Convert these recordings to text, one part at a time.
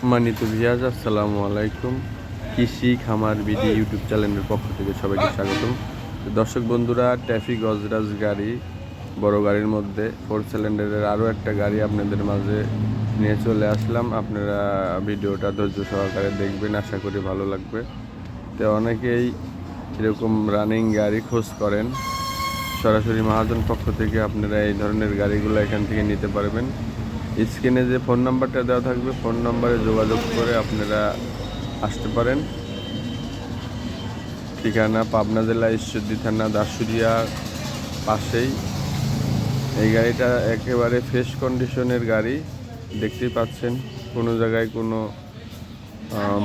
সম্মানিত ভিয়াজ, আসসালামু আলাইকুম। কৃষি খামার বিডি ইউটিউব চ্যানেলের পক্ষ থেকে সবাইকে স্বাগতম। দর্শক বন্ধুরা ট্রাফিক গজরাজ গাড়ি, বড় গাড়ির মধ্যে ফোর সিলিন্ডারের আরও একটা গাড়ি আপনাদের মাঝে নিয়ে চলে আসলাম। আপনারা ভিডিওটা ধৈর্য সহকারে দেখবেন, আশা করি ভালো লাগবে। তো অনেকেই এরকম রানিং গাড়ি খোঁজ করেন। সরাসরি মহাজন পক্ষ থেকে আপনারা এই ধরনের গাড়িগুলো এখান থেকে নিতে পারবেন। স্ক্রিনে যে ফোন নাম্বারটা দেওয়া থাকবে, ফোন নাম্বারে যোগাযোগ করে আপনারা আসতে পারেন। ঠিকানা পাবনা জেলা ঈশ্বরদী থানা দাসুরিয়া পাশেই। এই গাড়িটা একেবারে ফ্রেশ কন্ডিশনের গাড়ি, দেখতেই পাচ্ছেন, কোনো জায়গায় কোনো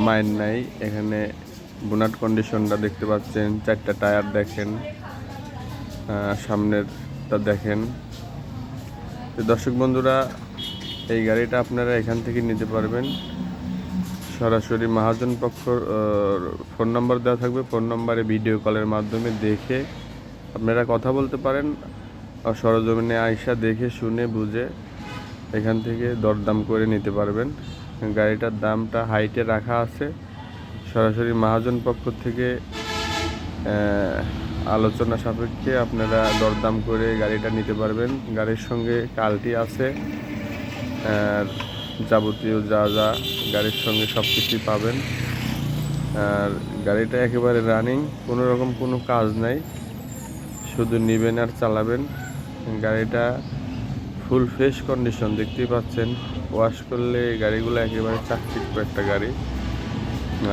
মাইন নাই। এখানে বোনাট কন্ডিশনটা দেখতে পাচ্ছেন, চারটা টায়ার দেখেন সামনেরটা দেখেন। দর্শক বন্ধুরা এই গাড়িটা আপনারা এখান থেকে নিতে পারবেন। সরাসরি মহাজন পক্ষ ফোন নাম্বার দেওয়া থাকবে। ফোন নাম্বারে ভিডিও কলের মাধ্যমে দেখে আপনারা কথা বলতে পারেন আর সরজমিনে আয়সা দেখে, শুনে, বুঝে এখান থেকে দরদাম করে নিতে পারবেন। গাড়িটার দামটা হাইটে রাখা আছে। সরাসরি মহাজন পক্ষ থেকে আলোচনা সাপেক্ষে আপনারা দরদাম করে গাড়িটা নিতে পারবেন। গাড়ির সঙ্গে কালটি আছে। আর যাবতীয় যা যা গাড়ির সঙ্গে সব কিছুই পাবেন। আর গাড়িটা একেবারে রানিং কোনো রকম কোনো কাজ নাই। শুধু নেবেন আর চালাবেন। গাড়িটা ফুল ফ্রেশ কন্ডিশন দেখতেই পাচ্ছেন। ওয়াশ করলে গাড়িগুলো একেবারে চাকচিক্য একটা গাড়ি।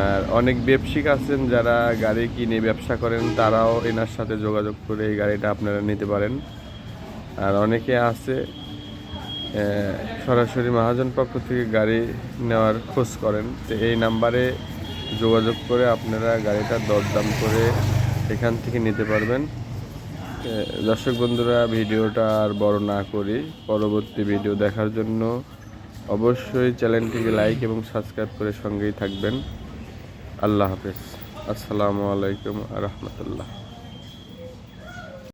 আর অনেক ব্যবসায়িক আছেন যারা গাড়ি কিনে ব্যবসা করেন, তারাও এনার সাথে যোগাযোগ করে এই গাড়িটা আপনারা নিতে পারেন। আর অনেকে আছে সরাসরি মহাজন পক্ষ থেকে গাড়ি নেওয়ার খোঁজ করেন। তো এই নাম্বারে যোগাযোগ করে আপনারা গাড়িটা দরদাম করে এখান থেকে নিতে পারবেন। দর্শক বন্ধুরা, ভিডিওটা আর বড় না করি, পরবর্তী ভিডিও দেখার জন্য অবশ্যই চ্যানেলটিকে লাইক এবং সাবস্ক্রাইব করে সঙ্গেই থাকবেন। আল্লাহ হাফেজ। আসসালামু আলাইকুম রহমতুল্লাহ।